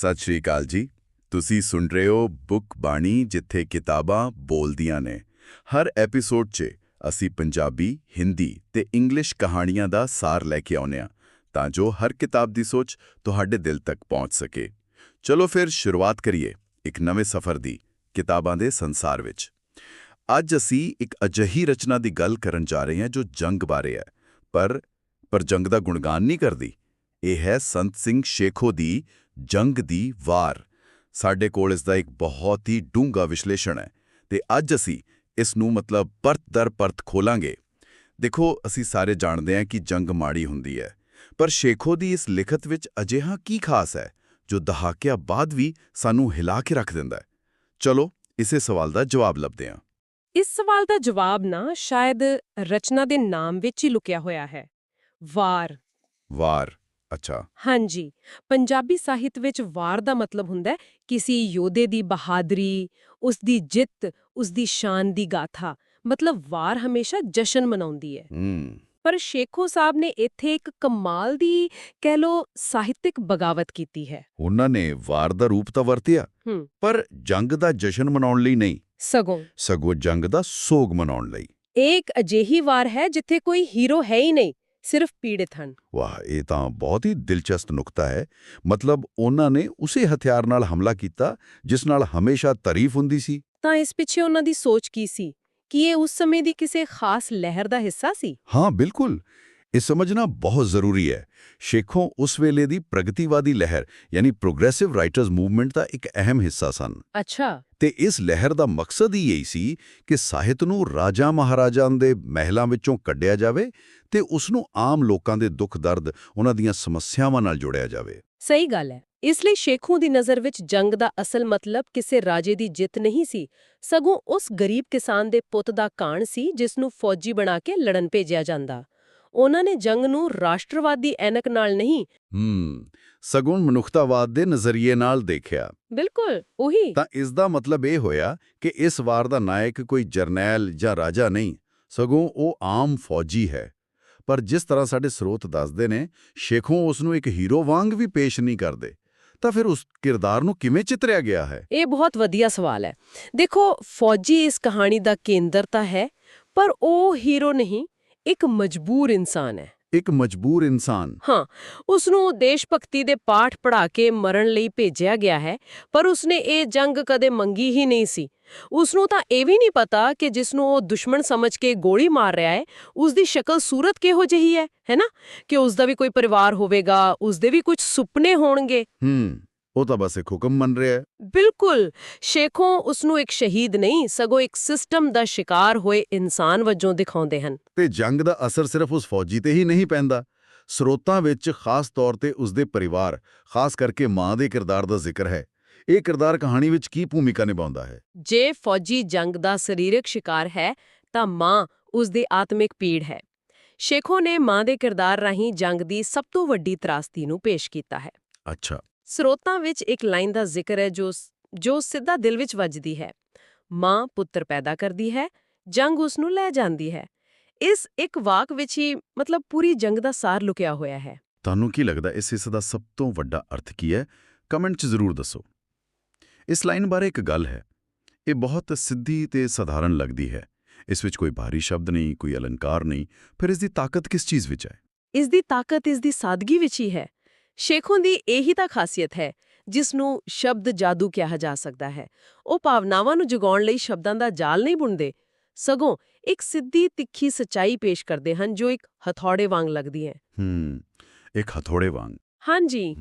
ਸਤਿ ਸ਼੍ਰੀ ਅਕਾਲ ਜੀ। ਤੁਸੀਂ ਸੁਣ ਰਹੇ ਹੋ ਬੁੱਕ ਬਾਣੀ, ਜਿੱਥੇ ਕਿਤਾਬਾਂ ਬੋਲਦੀਆਂ ਨੇ। ਹਰ ਐਪੀਸੋਡ 'ਚ ਅਸੀਂ ਪੰਜਾਬੀ, ਹਿੰਦੀ ਤੇ ਇੰਗਲਿਸ਼ ਕਹਾਣੀਆਂ ਦਾ ਸਾਰ ਲੈ ਕੇ ਆਉਂਦੇ ਹਾਂ, ਤਾਂ ਜੋ ਹਰ ਕਿਤਾਬ ਦੀ ਸੋਚ ਤੁਹਾਡੇ ਦਿਲ ਤੱਕ ਪਹੁੰਚ ਸਕੇ। ਚਲੋ ਫਿਰ ਸ਼ੁਰੂਆਤ ਕਰੀਏ ਇੱਕ ਨਵੇਂ ਸਫ਼ਰ ਦੀ, ਕਿਤਾਬਾਂ ਦੇ ਸੰਸਾਰ ਵਿੱਚ। ਅੱਜ ਅਸੀਂ ਇੱਕ ਅਜਿਹੀ ਰਚਨਾ ਦੀ ਗੱਲ ਕਰਨ ਜਾ ਰਹੇ ਹਾਂ, ਜੋ ਜੰਗ ਬਾਰੇ ਹੈ। ਪਰ ਪਰ ਜੰਗ ਦਾ ਗੁਣਗਾਨ ਨਹੀਂ ਕਰਦੀ। ਇਹ ਹੈ ਸੰਤ ਸਿੰਘ ਸ਼ੇਖੋ ਦੀ ਜੰਗ ਦੀ ਵਾਰ। ਸਾਡੇ ਕੋਲ ਇਸ ਦਾ ਇੱਕ ਬਹੁਤ ਹੀ ਡੂੰਘਾ ਵਿਸ਼ਲੇਸ਼ਣ ਹੈ ਤੇ ਅੱਜ ਅਸੀਂ ਇਸ ਨੂੰ ਮਤਲਬ ਪਰਤ ਦਰ ਪਰਤ ਖੋਲਾਂਗੇ। ਦੇਖੋ ਅਸੀਂ ਸਾਰੇ ਜਾਣਦੇ ਹਾਂ ਕਿ ਜੰਗ ਮਾੜੀ ਹੁੰਦੀ ਹੈ ਪਰ ਸ਼ੇਖੋ ਦੀ ਇਸ ਲਿਖਤ ਵਿੱਚ ਅਜਿਹਾ ਕੀ ਖਾਸ ਹੈ ਜੋ ਦਹਾਕਿਆਂ ਬਾਅਦ ਵੀ ਸਾਨੂੰ ਹਿਲਾ ਕੇ ਰੱਖ ਦਿੰਦਾ ਹੈ? ਚਲੋ ਇਸੇ ਸਵਾਲ ਦਾ ਜਵਾਬ ਲੱਭਦੇ ਹਾਂ। ਇਸ ਸਵਾਲ ਦਾ ਜਵਾਬ ਨਾ ਸ਼ਾਇਦ ਰਚਨਾ ਦੇ ਨਾਮ ਵਿੱਚ ਹੀ ਲੁਕਿਆ ਹੋਇਆ ਹੈ। ਵਾਰ। ਵਾਰ। ਅੱਛਾ। ਹਾਂਜੀ ਪੰਜਾਬੀ ਸਾਹਿਤ ਵਿੱਚ ਵਾਰ ਦਾ ਮਤਲਬ ਹੁੰਦਾ ਹੈ ਕਿਸੇ ਯੋਧੇ ਦੀ ਬਹਾਦਰੀ ਉਸ ਦੀ ਜਿੱਤ ਉਸ ਦੀ ਸ਼ਾਨ ਦੀ ਗਾਥਾ। ਮਤਲਬ ਵਾਰ ਹਮੇਸ਼ਾ ਜਸ਼ਨ ਮਨਾਉਂਦੀ ਹੈ। ਪਰ ਸ਼ੇਖੋ ਸਾਹਿਬ ਨੇ ਇੱਥੇ ਇੱਕ ਕਮਾਲ ਦੀ ਕਹਿ ਲੋ ਸਾਹਿਤਿਕ ਬਗਾਵਤ ਕੀਤੀ ਹੈ। ਉਹਨਾਂ ਨੇ ਵਾਰ ਦਾ ਰੂਪ ਤਾਂ ਵਰਤਿਆ ਪਰ ਜੰਗ ਦਾ ਜਸ਼ਨ ਮਨਾਉਣ ਲਈ ਨਹੀਂ। ਸਗੋਂ। ਸਗੋਂ ਜੰਗ ਦਾ ਸੋਗ ਮਨਾਉਣ ਲਈ। ਇਹ ਇੱਕ ਅਜਿਹੀ ਵਾਰ ਹੈ ਜਿੱਥੇ ਕੋਈ ਹੀਰੋ ਹੈ ਹੀ ਨਹੀਂ। ਸਿਰਫ ਪੀੜਿਤ ਹਨ। ਵਾਹ ਇਹ ਤਾਂ ਬਹੁਤ ਹੀ ਦਿਲਚਸਪ ਨੁਕਤਾ ਹੈ। ਮਤਲਬ ਉਹਨਾਂ ਨੇ ਉਸੇ ਹਥਿਆਰ ਨਾਲ ਹਮਲਾ ਕੀਤਾ ਜਿਸ ਨਾਲ ਹਮੇਸ਼ਾ ਤਾਰੀਫ ਹੁੰਦੀ ਸੀ। ਤਾਂ ਇਸ ਪਿੱਛੇ ਉਹਨਾਂ ਦੀ ਸੋਚ ਕੀ ਸੀ? ਕਿ ਇਹ ਉਸ ਸਮੇਂ ਦੀ ਕਿਸੇ ਖਾਸ ਲਹਿਰ ਦਾ ਹਿੱਸਾ ਸੀ? ਹਾਂ ਬਿਲਕੁਲ। ਇਹ ਸਮਝਣਾ ਬਹੁਤ ਜ਼ਰੂਰੀ ਹੈ। ਸ਼ੇਖੋਂ ਉਸ ਵੇਲੇ ਦੀ ਪ੍ਰਗਤੀਵਾਦੀ ਲਹਿਰ ਯਾਨੀ ਪ੍ਰੋਗਰੈਸਿਵ ਰਾਈਟਰਸ ਮੂਵਮੈਂਟ ਦਾ ਇੱਕ ਅਹਿਮ ਹਿੱਸਾ ਸਨ। ਅੱਛਾ। ਤੇ ਇਸ ਲਹਿਰ ਦਾ ਮਕਸਦ ਹੀ ਇਹੀ ਸੀ ਕਿ ਸਾਹਿਤ ਨੂੰ ਰਾਜਾ ਮਹਾਰਾਜਾਂ ਦੇ ਮਹਿਲਾਂ ਵਿੱਚੋਂ ਕੱਢਿਆ ਜਾਵੇ ਤੇ ਉਸ ਨੂੰ ਆਮ ਲੋਕਾਂ ਦੇ ਦੁੱਖ ਦਰਦ ਉਹਨਾਂ ਦੀਆਂ ਸਮੱਸਿਆਵਾਂ ਨਾਲ ਜੋੜਿਆ ਜਾਵੇ। ਸਹੀ ਗੱਲ ਹੈ। ਇਸ ਲਈ ਸ਼ੇਖੂ ਦੀ ਨਜ਼ਰ ਵਿੱਚ ਜੰਗ ਦਾ ਅਸਲ ਮਤਲਬ ਕਿਸੇ ਰਾਜੇ ਦੀ ਜਿੱਤ ਨਹੀਂ ਸੀ। ਸਗੋਂ ਉਸ ਗਰੀਬ ਕਿਸਾਨ ਦੇ ਪੁੱਤ ਦਾ ਕਾਣ ਸੀ ਜਿਸ ਨੂੰ ਫੌਜੀ ਬਣਾ ਕੇ ਲੜਨ ਭੇਜਿਆ ਜਾਂਦਾ। ਉਹਨਾਂ ਨੇ ਜੰਗ ਨੂੰ ਰਾਸ਼ਟਰਵਾਦੀ ਐਨਕ ਨਾਲ ਨਹੀਂ ਹੂੰ ਸਗੁਣ ਮਨੁੱਖਤਾਵਾਦ ਦੇ ਨਜ਼ਰੀਏ ਨਾਲ ਦੇਖਿਆ। ਬਿਲਕੁਲ ਉਹੀ। ਤਾਂ ਇਸ ਦਾ ਮਤਲਬ ਇਹ ਹੋਇਆ ਕਿ ਇਸ ਵਾਰ ਦਾ ਨਾਇਕ ਕੋਈ ਜਰਨੈਲ ਜਾਂ ਰਾਜਾ ਨਹੀਂ ਸਗੋਂ ਉਹ ਆਮ ਫੌਜੀ ਹੈ। ਪਰ ਜਿਸ ਤਰ੍ਹਾਂ ਸਾਡੇ ਸਰੋਤ ਦੱਸਦੇ ਨੇ ਸ਼ੇਖੋਂ ਉਸ ਨੂੰ ਇੱਕ ਹੀਰੋ ਵਾਂਗ ਵੀ ਪੇਸ਼ ਨਹੀਂ ਕਰਦੇ ਤਾਂ ਫਿਰ ਉਸ ਕਿਰਦਾਰ ਨੂੰ ਕਿਵੇਂ ਚਿਤਰਿਆ ਗਿਆ ਹੈ? ਇਹ ਬਹੁਤ ਵਧੀਆ ਸਵਾਲ ਹੈ। ਦੇਖੋ ਫੌਜੀ ਇਸ ਕਹਾਣੀ ਦਾ ਕੇਂਦਰ ਤਾਂ ਹੈ ਪਰ ਉਹ ਹੀਰੋ ਨਹੀਂ ਇੱਕ ਮਜਬੂਰ ਇਨਸਾਨ ਹੈ। ਇੱਕ ਮਜਬੂਰ ਇਨਸਾਨ। ਹਾਂ ਉਸ ਨੂੰ ਦੇਸ਼ ਭਗਤੀ ਦੇ ਪਾਠ ਪੜ੍ਹਾ ਕੇ ਮਰਨ ਲਈ ਭੇਜਿਆ ਗਿਆ ਹੈ ਪਰ ਉਸਨੇ ਇਹ ਜੰਗ ਕਦੇ ਮੰਗੀ ਹੀ ਨਹੀਂ ਸੀ। ਉਸ ਨੂੰ ਤਾਂ ਇਹ ਵੀ ਨਹੀਂ ਪਤਾ ਕਿ ਜਿਸ ਨੂੰ ਉਹ ਦੁਸ਼ਮਣ ਸਮਝ ਕੇ ਗੋਲੀ ਮਾਰ ਰਿਹਾ ਹੈ ਉਸ ਦੀ ਸ਼ਕਲ ਸੂਰਤ ਕਿਹੋ ਜਿਹੀ ਹੈ ਹੈਨਾ ਕਿ ਉਸ ਦਾ ਵੀ ਕੋਈ ਪਰਿਵਾਰ ਹੋਵੇਗਾ ਉਸ ਦੇ ਵੀ ਕੁਝ ਸੁਪਨੇ ਹੋਣਗੇ। ਹੂੰ। ਉਹ ਤਾਂ ਬਸ ਇੱਕ ਹੁਕਮ ਮੰਨ ਰਿਹਾ ਹੈ। ਬਿਲਕੁਲ। ਸ਼ੇਖੋਂ ਉਸ ਨੂੰ ਇੱਕ ਸ਼ਹੀਦ ਨਹੀਂ ਸਗੋਂ ਇੱਕ ਸਿਸਟਮ ਦਾ ਸ਼ਿਕਾਰ ਹੋਏ ਇਨਸਾਨ ਵਜੋਂ ਦਿਖਾਉਂਦੇ ਹਨ। ਤੇ ਜੰਗ ਦਾ ਅਸਰ ਸਿਰਫ ਉਸ ਫੌਜੀ ਤੇ ਹੀ ਨਹੀਂ ਪੈਂਦਾ। ਸਰੋਤਾਂ ਵਿੱਚ ਖਾਸ ਤੌਰ ਤੇ ਉਸ ਦੇ ਪਰਿਵਾਰ ਖਾਸ ਕਰਕੇ ਮਾਂ ਦੇ ਕਿਰਦਾਰ ਦਾ ਜ਼ਿਕਰ ਹੈ। ਇਹ ਕਿਰਦਾਰ ਕਹਾਣੀ ਵਿੱਚ ਕੀ ਭੂਮਿਕਾ ਨਿਭਾਉਂਦਾ ਹੈ? ਜੇ ਫੌਜੀ ਜੰਗ ਦਾ ਸਰੀਰਕ ਸ਼ਿਕਾਰ ਹੈ ਤਾਂ ਮਾਂ ਉਸ ਦੀ ਆਤਮਿਕ ਪੀੜ ਹੈ। ਸ਼ੇਖੋਂ ਨੇ ਮਾਂ ਦੇ ਕਿਰਦਾਰ ਰਾਹੀਂ ਜੰਗ ਦੀ ਸਭ ਤੋਂ ਵੱਡੀ ਤਰਾਸਦੀ ਨੂੰ ਪੇਸ਼ ਕੀਤਾ ਹੈ। ਅੱਛਾ। ਸਰੋਤਾਂ ਵਿੱਚ ਇੱਕ ਲਾਈਨ ਦਾ ਜ਼ਿਕਰ ਹੈ ਜੋ ਜੋ ਸਿੱਧਾ ਦਿਲ ਵਿੱਚ ਵੱਜਦੀ ਹੈ। ਮਾਂ ਪੁੱਤਰ ਪੈਦਾ ਕਰਦੀ ਹੈ ਜੰਗ ਉਸ ਨੂੰ ਲੈ ਜਾਂਦੀ ਹੈ। ਇਸ ਇੱਕ ਵਾਕ ਵਿੱਚ ਹੀ ਮਤਲਬ ਪੂਰੀ ਜੰਗ ਦਾ ਸਾਰ ਲੁਕਿਆ ਹੋਇਆ ਹੈ। ਤੁਹਾਨੂੰ ਕੀ ਲੱਗਦਾ ਇਸ ਹਿੱਸੇ ਦਾ ਸਭ ਤੋਂ ਵੱਡਾ ਅਰਥ ਕੀ ਹੈ? ਕਮੈਂਟ 'ਚ ਜ਼ਰੂਰ ਦੱਸੋ। ਇਸ ਲਾਈਨ ਬਾਰੇ ਇੱਕ ਗੱਲ ਹੈ। ਇਹ ਬਹੁਤ ਸਿੱਧੀ ਤੇ ਸਧਾਰਨ ਲੱਗਦੀ ਹੈ। ਇਸ ਵਿੱਚ ਕੋਈ ਭਾਰੀ ਸ਼ਬਦ ਨਹੀਂ ਕੋਈ ਅਲੰਕਾਰ ਨਹੀਂ। ਫਿਰ ਇਸ ਦੀ ਤਾਕਤ ਕਿਸ ਚੀਜ਼ ਵਿੱਚ ਹੈ? ਇਸ ਦੀ ਤਾਕਤ ਇਸ ਦੀ ਸਾਦਗੀ ਵਿੱਚ ਹੀ ਹੈ। ਸ਼ੇਖੋਂ ਦੀ ਇਹੀ ਤਾਂ ਖਾਸੀਅਤ ਹੈ ਜਿਸ ਨੂੰ ਸ਼ਬਦ ਜਾਦੂ ਕਿਹਾ ਜਾ ਸਕਦਾ ਹੈ। ਉਹ ਭਾਵਨਾਵਾਂ ਨੂੰ ਜਗਾਉਣ ਲਈ ਸ਼ਬਦਾਂ ਦਾ ਜਾਲ ਨਹੀਂ ਬੁਣਦੇ। ਸਗੋਂ ਇੱਕ ਸਿੱਧੀ ਤਿੱਖੀ ਸਚਾਈ ਪੇਸ਼ ਕਰਦੇ ਹਨ ਜੋ ਇੱਕ ਹਥੌੜੇ ਵਾਂਗ ਲੱਗਦੀ ਹੈ। ਹੂੰ ਇੱਕ ਹਥੋੜੇ ਵਾਂਗ। ਹਾਂਜੀ।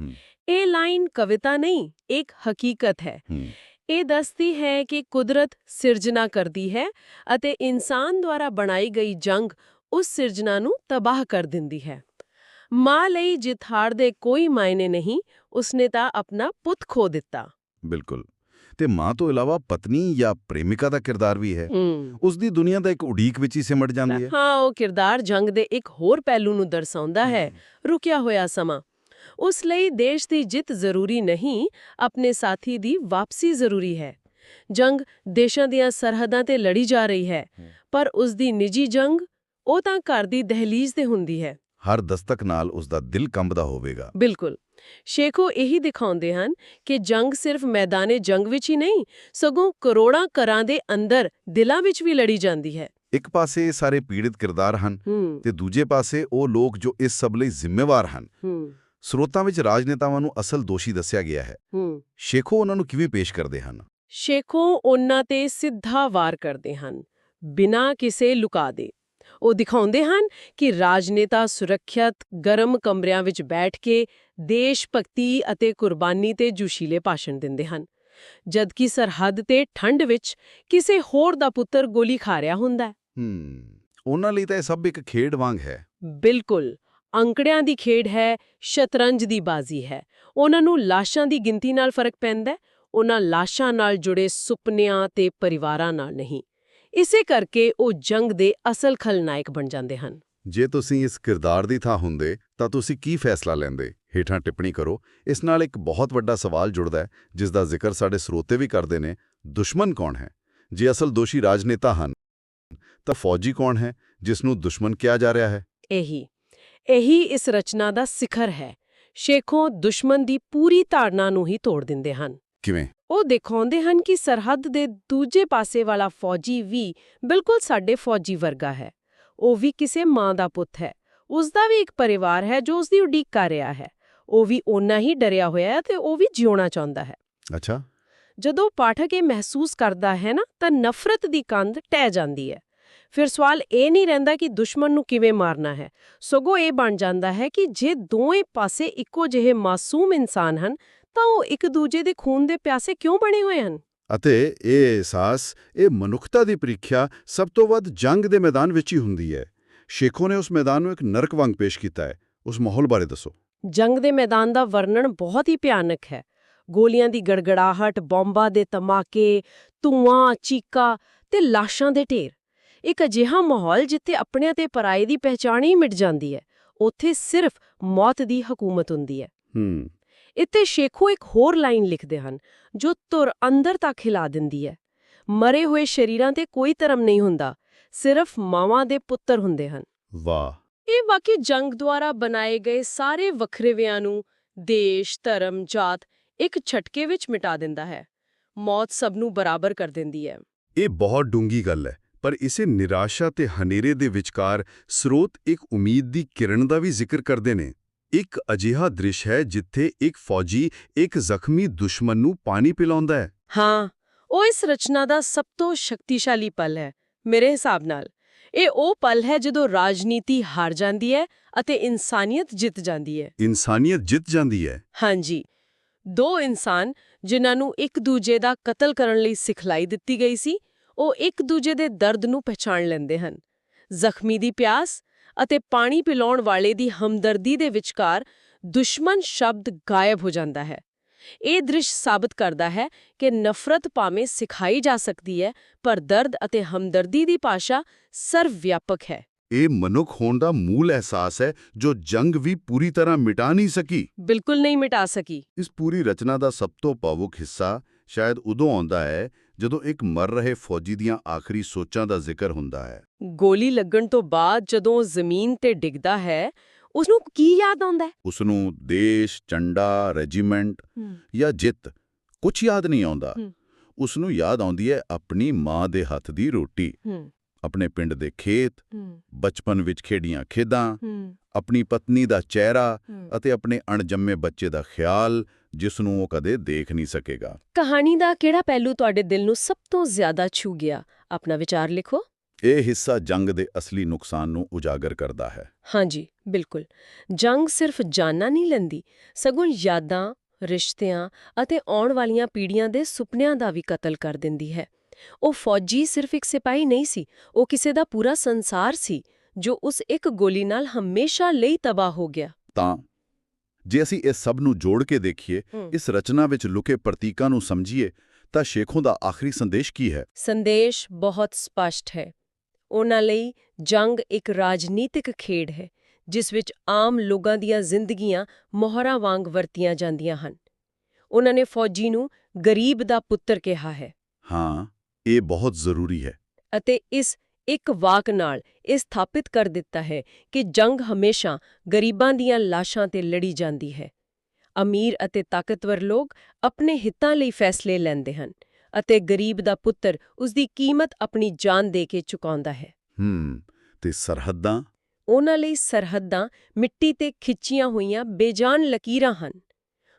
ਇਹ ਲਾਈਨ ਕਵਿਤਾ ਨਹੀਂ ਇੱਕ ਹਕੀਕਤ ਹੂੰ। ਇਹ ਦੱਸਦੀ ਹੈ ਕਿ ਕੁਦਰਤ ਸਿਰਜਣਾ ਕਰਦੀ ਹੈ ਅਤੇ ਇਨਸਾਨ ਦੁਆਰਾ ਬਣਾਈ ਗਈ ਜੰਗ ਉਸ ਸਿਰਜਣਾ ਨੂੰ ਤਬਾਹ ਕਰ ਦਿੰਦੀ ਹੈ। ਮਾਂ ਲਈ ਜਿੱਤ ਹਾਰ ਦੇ ਕੋਈ ਮਾਇਨੇ ਨਹੀਂ ਉਸਨੇ ਤਾਂ ਆਪਣਾ ਪੁੱਤ ਖੋ ਦਿੱਤਾ। ਬਿਲਕੁਲ। ਤੇ ਮਾਂ ਤੋਂ ਇਲਾਵਾ ਪਤਨੀ ਜਾਂ ਪ੍ਰੇਮਿਕਾ ਦਾ ਕਿਰਦਾਰ ਵੀ ਹੈ। ਹੂੰ। ਉਸ ਦੀ ਦੁਨੀਆ ਦਾ ਇੱਕ ਉਡੀਕ ਵਿੱਚ ਹੀ ਸਿਮਟ ਜਾਂਦੀ ਹੈ। ਹਾਂ ਉਹ ਕਿਰਦਾਰ ਜੰਗ ਦੇ ਇੱਕ ਹੋਰ ਪਹਿਲੂ ਨੂੰ ਦਰਸਾਉਂਦਾ ਹੈ। ਰੁਕਿਆ ਹੋਇਆ ਸਮਾਂ। ਉਸ ਲਈ ਦੇਸ਼ ਦੀ ਜਿੱਤ ਜ਼ਰੂਰੀ ਨਹੀਂ ਆਪਣੇ ਸਾਥੀ ਦੀ ਵਾਪਸੀ ਜ਼ਰੂਰੀ ਹੈ। ਜੰਗ ਦੇਸ਼ਾਂ ਦੀਆਂ ਸਰਹੱਦਾਂ ਤੇ ਲੜੀ ਜਾ ਰਹੀ ਹੈ। ਪਰ ਉਸ ਦੀ ਨਿੱਜੀ ਜੰਗ ਉਹ ਤਾਂ ਘਰ ਦੀ ਦਹਲੀਜ਼ ਤੇ ਹੁੰਦੀ ਹੈ। ਹਰ ਦਸਤਕ ਨਾਲ ਉਸ ਦਾ ਦਿਲ ਕੰਬਦਾ ਹੋਵੇਗਾ। ਬਿਲਕੁਲ। ਸ਼ੇਖੋ ਇਹੀ ਦਿਖਾਉਂਦੇ ਹਨ ਕਿ ਜੰਗ ਸਿਰਫ ਮੈਦਾਨੇ ਜੰਗ ਵਿੱਚ ਹੀ ਨਹੀਂ ਸਗੋਂ ਕਰੋੜਾਂ ਘਰਾਂ ਦੇ ਅੰਦਰ ਦਿਲਾਂ ਵਿੱਚ ਵੀ ਲੜੀ ਜਾਂਦੀ ਹੈ। ਇੱਕ ਪਾਸੇ ਸਾਰੇ ਪੀੜਿਤ ਕਿਰਦਾਰ ਹਨ ਤੇ ਦੂਜੇ ਪਾਸੇ ਉਹ ਲੋਕ ਜੋ ਇਸ ਸਭ ਲਈ ਜ਼ਿੰਮੇਵਾਰ ਹਨ। ਸਰੋਤਾਂ ਵਿੱਚ ਰਾਜਨੇਤਾਵਾਂ ਨੂੰ ਅਸਲ ਦੋਸ਼ੀ ਦੱਸਿਆ ਗਿਆ ਹੈ। ਹੂੰ। ਸ਼ੇਖੋ ਉਹਨਾਂ ਨੂੰ ਕਿਵੇਂ ਪੇਸ਼ ਕਰਦੇ ਹਨ? ਸ਼ੇਖੋਂ ਉਹਨਾਂ ਤੇ ਸਿੱਧਾ ਵਾਰ ਕਰਦੇ ਹਨ। ਬਿਨਾਂ ਕਿਸੇ ਲੁਕਾ ਦੇ। ਉਹ ਦਿਖਾਉਂਦੇ ਹਨ ਕਿ ਰਾਜਨੇਤਾ ਸੁਰੱਖਿਅਤ ਗਰਮ ਕਮਰਿਆਂ ਵਿੱਚ ਬੈਠ ਕੇ ਦੇਸ਼ ਭਗਤੀ ਅਤੇ ਕੁਰਬਾਨੀ ਤੇ ਜੋਸ਼ੀਲੇ ਭਾਸ਼ਣ ਦਿੰਦੇ ਹਨ ਜਦਕਿ ਸਰਹੱਦ ਤੇ ਠੰਡ ਵਿੱਚ ਕਿਸੇ ਹੋਰ ਦਾ ਪੁੱਤਰ ਗੋਲੀ ਖਾ ਰਿਹਾ ਹੁੰਦਾ ਹੈ ਉਹਨਾਂ ਲਈ ਤਾਂ ਇਹ ਸਭ ਇੱਕ ਖੇਡ ਵਾਂਗ ਹੈ। ਬਿਲਕੁਲ ਅੰਕੜਿਆਂ ਦੀ ਖੇਡ ਹੈ ਸ਼ਤਰੰਜ ਦੀ ਬਾਜ਼ੀ ਹੈ। ਉਹਨਾਂ ਨੂੰ ਲਾਸ਼ਾਂ ਦੀ ਗਿਣਤੀ ਨਾਲ ਫ਼ਰਕ ਪੈਂਦਾ ਹੈ, ਉਹਨਾਂ ਲਾਸ਼ਾਂ ਨਾਲ ਜੁੜੇ ਸੁਪਨਿਆਂ ਤੇ ਪਰਿਵਾਰਾਂ ਨਾਲ ਨਹੀਂ। ਇਸੇ ਕਰਕੇ ਉਹ ਜੰਗ ਦੇ ਅਸਲ ਖਲਨਾਇਕ ਬਣ ਜਾਂਦੇ ਹਨ। ਜੇ ਤੁਸੀਂ ਇਸ ਕਿਰਦਾਰ ਦੀ ਥਾਂ ਹੁੰਦੇ ਤਾਂ ਤੁਸੀਂ ਕੀ ਫੈਸਲਾ ਲੈਂਦੇ? ਹੇਠਾਂ ਟਿੱਪਣੀ ਕਰੋ। ਇਸ ਨਾਲ ਇੱਕ ਬਹੁਤ ਵੱਡਾ ਸਵਾਲ ਜੁੜਦਾ ਹੈ ਜਿਸ ਦਾ ਜ਼ਿਕਰ ਸਾਡੇ ਸਰੋਤੇ ਵੀ ਕਰਦੇ ਨੇ ਦੁਸ਼ਮਣ ਕੌਣ ਹੈ? ਜੇ ਅਸਲ ਦੋਸ਼ੀ ਰਾਜਨੇਤਾ ਹਨ ਤਾਂ ਫੌਜੀ ਕੌਣ ਹੈ ਜਿਸ ਨੂੰ ਦੁਸ਼ਮਣ ਕਿਹਾ ਜਾ ਰਿਹਾ ਹੈ? ਇਹੀ ਇਹੀ ਇਸ ਰਚਨਾ ਦਾ ਸਿਖਰ ਹੈ। ਸ਼ੇਖੋਂ ਦੁਸ਼ਮਣ ਦੀ ਪੂਰੀ ਧਾਰਨਾ ਨੂੰ ਹੀ ਤੋੜ ਦਿੰਦੇ ਹਨ। ਕਿਵੇਂ? ਉਹ ਦਿਖਾਉਂਦੇ ਹਨ ਕਿ ਸਰਹੱਦ ਦੇ ਦੂਜੇ ਪਾਸੇ ਵਾਲਾ ਫੌਜੀ ਵੀ ਬਿਲਕੁਲ ਸਾਡੇ ਫੌਜੀ ਵਰਗਾ ਹੈ। ਉਹ ਵੀ ਕਿਸੇ ਮਾਂ ਦਾ ਪੁੱਤ ਹੈ। ਉਸ ਦਾ ਵੀ ਇੱਕ ਪਰਿਵਾਰ ਹੈ ਜੋ ਉਸ ਦੀ ਉਡੀਕ ਕਰ ਰਿਹਾ ਹੈ। ਉਹ ਵੀ ਓਨਾ ਹੀ ਡਰਿਆ ਹੋਇਆ ਹੈ ਤੇ ਉਹ ਵੀ ਜਿਉਣਾ ਚਾਹੁੰਦਾ ਹੈ। ਅੱਛਾ। ਜਦੋਂ ਪਾਠਕ ਇਹ ਮਹਿਸੂਸ ਕਰਦਾ ਹੈ ਨਾ ਤਾਂ ਨਫ਼ਰਤ ਦੀ ਕੰਧ ਟਹਿ ਜਾਂਦੀ ਹੈ। ਫਿਰ ਸਵਾਲ ਇਹ ਨਹੀਂ ਰਹਿੰਦਾ ਕਿ ਦੁਸ਼ਮਣ ਨੂੰ ਕਿਵੇਂ ਮਾਰਨਾ ਹੈ। ਸਗੋਂ ਇਹ ਬਣ ਜਾਂਦਾ ਹੈ ਕਿ ਜੇ ਦੋਵੇਂ ਪਾਸੇ ਇੱਕੋ ਜਿਹੇ ਮਾਸੂਮ ਇਨਸਾਨ ਹਨ ਤਾਂ ਉਹ ਇੱਕ ਦੂਜੇ ਦੇ ਖੂਨ ਦੇ ਪਿਆਸੇ ਕਿਉਂ ਬਣੇ ਹੋਏ ਹਨ? ਅਤੇ ਇਹ ਅਹਿਸਾਸ ਇਹ ਮਨੁੱਖਤਾ ਦੀ ਪ੍ਰੀਖਿਆ ਸਭ ਤੋਂ ਵੱਧ ਜੰਗ ਦੇ ਮੈਦਾਨ ਵਿੱਚ ਹੀ ਹੁੰਦੀ ਹੈ। ਸ਼ੇਖੋ ਨੇ ਉਸ ਮੈਦਾਨ ਨੂੰ ਇੱਕ ਨਰਕ ਵਾਂਗ ਪੇਸ਼ ਕੀਤਾ ਹੈ। ਉਸ ਮਾਹੌਲ ਬਾਰੇ ਦੱਸੋ। ਜੰਗ ਦੇ ਮੈਦਾਨ ਦਾ ਵਰਣਨ ਬਹੁਤ ਹੀ ਭਿਆਨਕ ਹੈ। ਗੋਲੀਆਂ ਦੀ ਗੜਗੜਾਹਟ ਬੰਬਾਂ ਦੇ ਧਮਾਕੇ ਧੂਆਂ ਚੀਕਾ ਤੇ ਲਾਸ਼ਾਂ ਦੇ ਢੇਰ। ਇੱਕ ਅਜਿਹਾ ਮਾਹੌਲ ਜਿੱਥੇ ਆਪਣਿਆਂ ਤੇ ਪਰਾਏ ਦੀ ਪਹਿਚਾਣ ਹੀ ਮਿਟ ਜਾਂਦੀ ਹੈ। ਉੱਥੇ ਸਿਰਫ ਮੌਤ ਦੀ ਹਕੂਮਤ ਹੁੰਦੀ ਹੈ। ਹੂੰ। ਇੱਥੇ ਸ਼ੇਖੋ ਇੱਕ ਹੋਰ ਲਾਈਨ ਲਿਖਦੇ ਹਨ ਜੋ ਤੁਰ ਅੰਦਰ ਤੱਕ ਹਿਲਾ ਦਿੰਦੀ ਹੈ। ਮਰੇ ਹੋਏ ਸ਼ਰੀਰਾਂ ਤੇ ਕੋਈ ਧਰਮ ਨਹੀਂ ਹੁੰਦਾ ਸਿਰਫ ਮਾਵਾਂ ਦੇ ਪੁੱਤਰ ਹੁੰਦੇ ਹਨ। ਵਾਹ। ਇਹ ਵਾਕਈ ਜੰਗ ਦੁਆਰਾ ਬਣਾਏ ਗਏ ਸਾਰੇ ਵੱਖਰੇਵਿਆਂ ਨੂੰ ਦੇਸ਼ ਧਰਮ ਜਾਤ ਇੱਕ ਝਟਕੇ ਵਿੱਚ ਮਿਟਾ ਦਿੰਦਾ ਹੈ। ਮੌਤ ਸਭ ਨੂੰ ਬਰਾਬਰ ਕਰ ਦਿੰਦੀ ਹੈ। ਇਹ ਬਹੁਤ ਡੂੰਗੀ ਗੱਲ ਹੈ ਪਰ ਇਸੇ ਨਿਰਾਸ਼ਾ ਤੇ ਹਨੇਰੇ ਦੇ ਵਿਚਕਾਰ ਸਰੋਤ ਇੱਕ ਉਮੀਦ ਦੀ ਕਿਰਨ ਦਾ ਵੀ ਜ਼ਿਕਰ ਕਰਦੇ ਨੇ। ਇੱਕ ਅਜਿਹਾ ਦ੍ਰਿਸ਼ ਹੈ ਜਿੱਥੇ ਇੱਕ ਫੌਜੀ ਇੱਕ ਜ਼ਖਮੀ ਦੁਸ਼ਮਣ ਨੂੰ ਪਾਣੀ ਪਿਲਾਉਂਦਾ ਹੈ। ਹਾਂ ਉਹ ਇਸ ਰਚਨਾ ਦਾ ਸਭ ਤੋਂ ਸ਼ਕਤੀਸ਼ਾਲੀ ਪਲ ਹੈ ਮੇਰੇ ਹਿਸਾਬ ਨਾਲ। ਇਹ ਉਹ ਪਲ ਹੈ ਜਦੋਂ ਰਾਜਨੀਤੀ ਹਾਰ ਜਾਂਦੀ ਹੈ ਅਤੇ ਇਨਸਾਨੀਅਤ ਜਿੱਤ ਜਾਂਦੀ ਹੈ। ਇਨਸਾਨੀਅਤ ਜਿੱਤ ਜਾਂਦੀ ਹੈ। ਹਾਂਜੀ ਦੋ ਇਨਸਾਨ ਜਿਨ੍ਹਾਂ ਨੂੰ ਇੱਕ ਦੂਜੇ ਦਾ ਕਤਲ ਕਰਨ ਲਈ ਸਿਖਲਾਈ ਦਿੱਤੀ ਗਈ ਸੀ ਉਹ ਇੱਕ ਦੂਜੇ ਦੇ ਦਰਦ ਨੂੰ ਪਛਾਣ ਲੈਂਦੇ ਹਨ। ਜ਼ਖਮੀ ਦੀ ਪਿਆਸ ਅਤੇ ਪਾਣੀ ਪਿਲਾਉਣ ਵਾਲੇ ਦੀ ਹਮਦਰਦੀ ਦੇ ਵਿਚਕਾਰ ਦੁਸ਼ਮਣ ਸ਼ਬਦ ਗਾਇਬ ਹੋ ਜਾਂਦਾ ਹੈ। ਇਹ ਦ੍ਰਿਸ਼ ਸਾਬਤ ਕਰਦਾ ਹੈ ਕਿ ਨਫ਼ਰਤ ਭਾਵੇਂ ਸਿਖਾਈ ਜਾ ਸਕਦੀ ਹੈ ਪਰ ਦਰਦ ਅਤੇ ਹਮਦਰਦੀ ਦੀ ਭਾਸ਼ਾ ਸਰਵ ਵਿਆਪਕ ਹੈ। ਇਹ ਮਨੁੱਖ ਹੋਣ ਦਾ ਮੂਲ ਅਹਿਸਾਸ ਹੈ ਜੋ ਜੰਗ ਵੀ ਪੂਰੀ ਤਰ੍ਹਾਂ ਮਿਟਾ ਨਹੀਂ ਸਕੀ। ਬਿਲਕੁਲ ਨਹੀਂ ਮਿਟਾ ਸਕੀ। ਇਸ ਪੂਰੀ ਰਚਨਾ ਦਾ ਸਭ ਤੋਂ ਭਾਵੁਕ ਹਿੱਸਾ ਸ਼ਾਇਦ ਉਦੋਂ ਆਉਂਦਾ ਹੈ ਜਦੋਂ ਇੱਕ ਮਰ ਰਹੇ ਫੌਜੀ ਦੀਆਂ ਆਖਰੀ ਸੋਚਾਂ ਦਾ ਜ਼ਿਕਰ ਹੁੰਦਾ ਹੈ। ਗੋਲੀ ਲੱਗਣ ਤੋਂ ਬਾਅਦ ਜਦੋਂ ਜ਼ਮੀਨ ਤੇ ਡਿੱਗਦਾ ਹੈ ਉਸ ਨੂੰ ਕੀ ਯਾਦ ਆਉਂਦਾ ਹੈ? ਉਸ ਨੂੰ ਦੇਸ਼ ਝੰਡਾ ਰੈਜੀਮੈਂਟ ਜਾਂ ਜਿੱਤ ਕੁਝ ਯਾਦ ਨਹੀਂ ਆਉਂਦਾ। ਉਸ ਨੂੰ ਯਾਦ ਆਉਂਦੀ ਹੈ ਆਪਣੀ ਮਾਂ ਦੇ ਹੱਥ ਦੀ ਰੋਟੀ ਆਪਣੇ ਪਿੰਡ ਦੇ ਖੇਤ ਬਚਪਨ ਵਿੱਚ ਖੇਡੀਆਂ ਖੇਡਾਂ ਆਪਣੀ ਪਤਨੀ ਦਾ ਚਿਹਰਾ ਅਤੇ ਆਪਣੇ ਅਣਜੰਮੇ ਬੱਚੇ ਦਾ ਖਿਆਲ ਜਿਸ ਨੂੰ ਉਹ ਕਦੇ ਦੇਖ ਨਹੀਂ ਸਕੇਗਾ। ਕਹਾਣੀ ਦਾ ਕਿਹੜਾ ਪਹਿਲੂ ਤੁਹਾਡੇ ਦਿਲ ਨੂੰ ਸਭ ਤੋਂ ਜ਼ਿਆਦਾ ਛੂ ਗਿਆ? ਆਪਣਾ ਵਿਚਾਰ ਲਿਖੋ। ਇਹ ਹਿੱਸਾ ਜੰਗ ਦੇ ਅਸਲੀ ਨੁਕਸਾਨ ਨੂੰ ਉਜਾਗਰ ਕਰਦਾ ਹੈ। ਹਾਂਜੀ ਬਿਲਕੁਲ। ਜੰਗ ਸਿਰਫ ਜਾਨਾਂ ਨਹੀਂ ਲੈਂਦੀ ਸਗੋਂ ਯਾਦਾਂ ਰਿਸ਼ਤਿਆਂ ਅਤੇ ਆਉਣ ਵਾਲੀਆਂ ਪੀੜ੍ਹੀਆਂ ਦੇ ਸੁਪਨਿਆਂ ਦਾ ਵੀ ਕਤਲ ਕਰ ਦਿੰਦੀ ਹੈ। ਉਹ ਫੌਜੀ ਸਿਰਫ ਇੱਕ ਸਿਪਾਹੀ ਨਹੀਂ ਸੀ ਉਹ ਕਿਸੇ ਦਾ ਪੂਰਾ ਸੰਸਾਰ ਸੀ ਜੋ ਉਸ ਇੱਕ ਗੋਲੀ ਨਾਲ ਹਮੇਸ਼ਾ ਲਈ ਤਬਾਹ ਹੋ ਗਿਆ। ਤਾਂ ਜੇ ਅਸੀਂ ਇਸ ਸਭ ਨੂੰ ਜੋੜ ਕੇ ਦੇਖੀਏ। ਇਸ ਰਚਨਾ ਵਿੱਚ ਲੁਕੇ ਪ੍ਰਤੀਕਾਂ ਨੂੰ ਸਮਝੀਏ ਤਾਂ ਸ਼ੇਖੋਂ ਦਾ ਆਖਰੀ ਸੰਦੇਸ਼ ਕੀ ਹੈ? ਸੰਦੇਸ਼ ਬਹੁਤ ਸਪਸ਼ਟ ਹੈ। ਉਹਨਾਂ ਲਈ ਜੰਗ ਇੱਕ ਰਾਜਨੀਤਿਕ ਖੇਡ ਹੈ ਜਿਸ ਵਿੱਚ ਆਮ ਲੋਕਾਂ ਦੀਆਂ ਜ਼ਿੰਦਗੀਆਂ ਮੋਹਰਾਂ ਵਾਂਗ ਵਰਤੀਆਂ ਜਾਂਦੀਆਂ ਹਨ। ਉਹਨਾਂ ਨੇ ਫੌਜੀ ਨੂੰ ਗਰੀਬ ਦਾ ਪੁੱਤਰ ਕਿਹਾ ਹੈ। ਹਾਂ ਇਹ ਬਹੁਤ ਜ਼ਰੂਰੀ ਹੈ। ਅਤੇ ਇਸ ਇੱਕ ਵਾਕ ਨਾਲ ਇਹ ਸਥਾਪਿਤ ਕਰ ਦਿੱਤਾ ਹੈ ਕਿ ਜੰਗ ਹਮੇਸ਼ਾ ਗਰੀਬਾਂ ਦੀਆਂ ਲਾਸ਼ਾਂ ਤੇ ਲੜੀ ਜਾਂਦੀ ਹੈ। ਅਮੀਰ ਅਤੇ ਤਾਕਤਵਰ ਲੋਕ ਆਪਣੇ ਹਿੱਤਾਂ ਲਈ ਫੈਸਲੇ ਲੈਂਦੇ ਹਨ ਅਤੇ ਗਰੀਬ ਦਾ ਪੁੱਤਰ ਉਸ ਦੀ ਕੀਮਤ ਆਪਣੀ ਜਾਨ ਦੇ ਕੇ ਚੁਕਾਉਂਦਾ ਹੈ। ਹੂੰ ਤੇ ਸਰਹੱਦਾਂ? ਉਹਨਾਂ ਲਈ ਸਰਹੱਦਾਂ ਮਿੱਟੀ ਤੇ ਖਿੱਚੀਆਂ ਹੋਈਆਂ ਬੇਜਾਨ ਲਕੀਰਾਂ ਹਨ।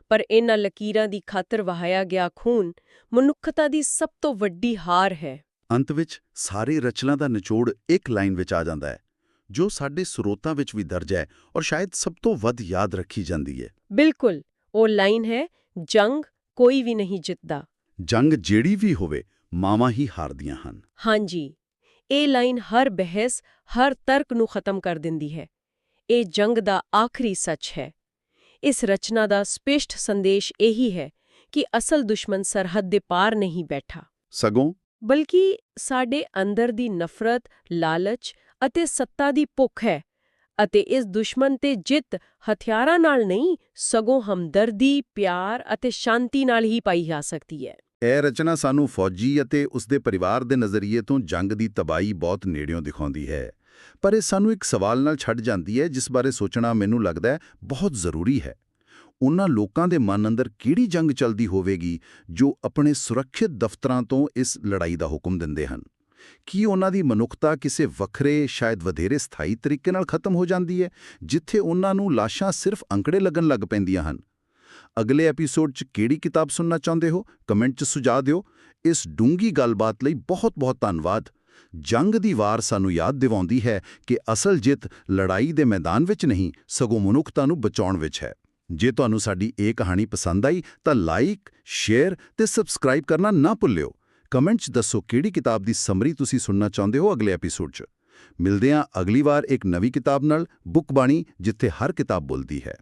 ਪਰ ਇਹਨਾਂ ਲਕੀਰਾਂ ਦੀ ਖਾਤਰ ਵਹਾਇਆ ਗਿਆ ਖੂਨ ਮਨੁੱਖਤਾ ਦੀ ਸਭ ਤੋਂ ਵੱਡੀ ਹਾਰ ਹੈ। ਅੰਤ ਵਿੱਚ ਸਾਰੀ ਰਚਨਾ ਦਾ ਨਿਚੋੜ ਇੱਕ ਲਾਈਨ ਵਿੱਚ ਆ ਜਾਂਦਾ ਹੈ ਜੋ ਸਾਡੇ ਸਰੋਤਾਂ ਵਿੱਚ ਵੀ ਦਰਜ ਹੈ ਔਰ ਸ਼ਾਇਦ ਸਭ ਤੋਂ ਵੱਧ ਯਾਦ ਰੱਖੀ ਜਾਂਦੀ ਹੈ। ਬਿਲਕੁਲ ਉਹ ਲਾਈਨ ਹੈ ਜੰਗ ਕੋਈ ਵੀ ਨਹੀਂ ਜਿੱਤਦਾ। ਜੰਗ ਜਿਹੜੀ ਵੀ ਹੋਵੇ ਮਾਵਾਂ ਹੀ ਹਾਰਦੀਆਂ ਹਨ। ਹਾਂਜੀ ਇਹ ਲਾਈਨ ਹਰ ਬਹਿਸ ਹਰ ਤਰਕ ਨੂੰ ਖਤਮ ਕਰ ਦਿੰਦੀ ਹੈ। ਇਹ ਜੰਗ ਦਾ ਆਖਰੀ ਸੱਚ ਹੈ। ਇਸ ਰਚਨਾ ਦਾ ਸਪਸ਼ਟ ਸੰਦੇਸ਼ ਇਹੀ ਹੈ ਕਿ ਅਸਲ ਦੁਸ਼ਮਣ ਸਰਹੱਦ ਦੇ ਪਾਰ ਨਹੀਂ ਬੈਠਾ। ਸਗੋਂ ਬਲਕਿ ਸਾਡੇ ਅੰਦਰ ਦੀ ਨਫ਼ਰਤ, ਲਾਲਚ ਅਤੇ ਸੱਤਾ ਦੀ ਭੁੱਖ ਹੈ ਅਤੇ ਇਸ ਦੁਸ਼ਮਣ ਤੇ ਜਿੱਤ ਹਥਿਆਰਾਂ ਨਾਲ ਨਹੀਂ, ਸਗੋਂ ਹਮਦਰਦੀ, ਪਿਆਰ ਅਤੇ ਸ਼ਾਂਤੀ ਨਾਲ ਹੀ ਪਾਈ ਜਾ ਸਕਦੀ ਹੈ। ਇਹ ਰਚਨਾ ਸਾਨੂੰ ਫੌਜੀ ਅਤੇ ਉਸਦੇ ਪਰਿਵਾਰ ਦੇ ਨਜ਼ਰੀਏ ਤੋਂ ਜੰਗ ਦੀ ਤਬਾਹੀ ਬਹੁਤ ਨੇੜਿਓਂ ਦਿਖਾਉਂਦੀ ਹੈ। ਪਰ ਇਹ ਸਾਨੂੰ ਇੱਕ ਸਵਾਲ ਨਾਲ ਛੱਡ ਜਾਂਦੀ ਹੈ, ਜਿਸ ਬਾਰੇ ਸੋਚਣਾ ਮੈਨੂੰ ਲੱਗਦਾ ਹੈ ਬਹੁਤ ਜ਼ਰੂਰੀ ਹੈ। ਉਹਨਾਂ ਲੋਕਾਂ ਦੇ ਮਨ ਅੰਦਰ ਕਿਹੜੀ ਜੰਗ ਚੱਲਦੀ ਹੋਵੇਗੀ ਜੋ ਆਪਣੇ ਸੁਰੱਖਿਅਤ ਦਫ਼ਤਰਾਂ ਤੋਂ ਇਸ ਲੜਾਈ ਦਾ ਹੁਕਮ ਦਿੰਦੇ ਹਨ? ਕੀ ਉਹਨਾਂ ਦੀ ਮਨੁੱਖਤਾ ਕਿਸੇ ਵੱਖਰੇ, ਸ਼ਾਇਦ ਵਧੇਰੇ ਸਥਾਈ ਤਰੀਕੇ ਨਾਲ ਖਤਮ ਹੋ ਜਾਂਦੀ ਹੈ, ਜਿੱਥੇ ਉਹਨਾਂ ਨੂੰ ਲਾਸ਼ਾਂ ਸਿਰਫ ਅੰਕੜੇ ਲੱਗਣ ਲੱਗ ਪੈਂਦੀਆਂ ਹਨ? ਅਗਲੇ ਐਪੀਸੋਡ 'ਚ ਕਿਹੜੀ ਕਿਤਾਬ ਸੁਣਨਾ ਚਾਹੁੰਦੇ ਹੋ? ਕਮੈਂਟ 'ਚ ਸੁਝਾਅ ਦਿਓ। ਇਸ ਡੂੰਗੀ ਗੱਲਬਾਤ ਲਈ ਬਹੁਤ-ਬਹੁਤ ਧੰਨਵਾਦ। ਜੰਗ ਦੀ ਵਾਰ ਸਾਨੂੰ ਯਾਦ ਦਿਵਾਉਂਦੀ ਹੈ ਕਿ ਅਸਲ ਜਿੱਤ ਲੜਾਈ ਦੇ ਮੈਦਾਨ ਵਿੱਚ ਨਹੀਂ, ਸਗੋਂ ਮਨੁੱਖਤਾ ਨੂੰ ਬਚਾਉਣ ਵਿੱਚ ਹੈ। ਜੇ ਤੁਹਾਨੂੰ ਸਾਡੀ ਇਹ ਕਹਾਣੀ ਪਸੰਦ ਆਈ ਤਾਂ ਲਾਈਕ ਸ਼ੇਅਰ ਤੇ ਸਬਸਕ੍ਰਾਈਬ ਕਰਨਾ ਨਾ ਭੁੱਲਿਓ। ਕਮੈਂਟ 'ਚ ਦੱਸੋ ਕਿਹੜੀ ਕਿਤਾਬ ਦੀ ਸਮਰੀ ਤੁਸੀਂ ਸੁਣਨਾ ਚਾਹੁੰਦੇ ਹੋ ਅਗਲੇ ਐਪੀਸੋਡ 'ਚ। ਮਿਲਦੇ ਹਾਂ ਅਗਲੀ ਵਾਰ ਇੱਕ ਨਵੀਂ ਕਿਤਾਬ ਨਾਲ ਬੁੱਕ ਬਾਣੀ, ਜਿੱਥੇ ਹਰ ਕਿਤਾਬ ਬੋਲਦੀ ਹੈ।